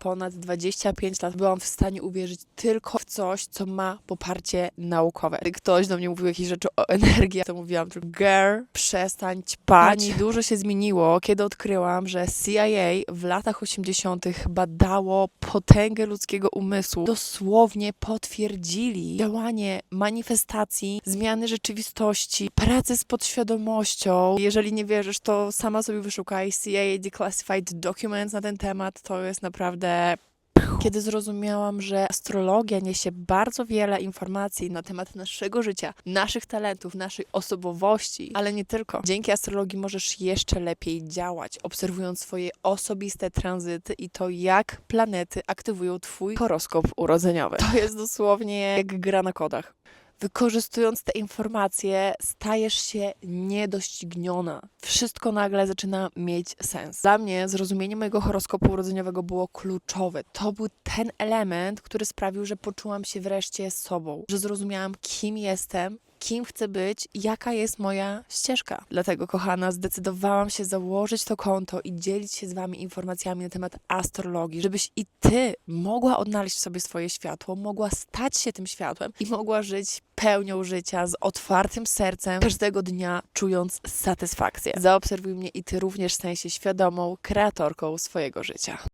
ponad 25 lat byłam w stanie uwierzyć tylko w coś, co ma poparcie naukowe. Gdy ktoś do mnie mówił jakieś rzeczy o energii, to mówiłam tylko girl, przestań ćpać. Pani dużo się zmieniło, kiedy odkryłam, że CIA w latach 80. badało potęgę ludzkiego umysłu. Dosłownie potwierdzili działanie manifestacji, zmiany rzeczywistości, pracy z podświadomością. Jeżeli nie wierzysz, to sama sobie wyszukaj CIA Declassified Documents na ten temat. To jest naprawdę kiedy zrozumiałam, że astrologia niesie bardzo wiele informacji na temat naszego życia, naszych talentów, naszej osobowości, ale nie tylko. Dzięki astrologii możesz jeszcze lepiej działać, obserwując swoje osobiste tranzyty i to, jak planety aktywują Twój horoskop urodzeniowy. To jest dosłownie jak gra na kodach. Wykorzystując te informacje, stajesz się niedościgniona. Wszystko nagle zaczyna mieć sens. Dla mnie zrozumienie mojego horoskopu urodzeniowego było kluczowe. To był ten element, który sprawił, że poczułam się wreszcie sobą, że zrozumiałam, kim jestem. Kim chcę być, jaka jest moja ścieżka. Dlatego, kochana, zdecydowałam się założyć to konto i dzielić się z Wami informacjami na temat astrologii, żebyś i Ty mogła odnaleźć w sobie swoje światło, mogła stać się tym światłem i mogła żyć pełnią życia z otwartym sercem, każdego dnia czując satysfakcję. Zaobserwuj mnie i Ty również stań się świadomą kreatorką swojego życia.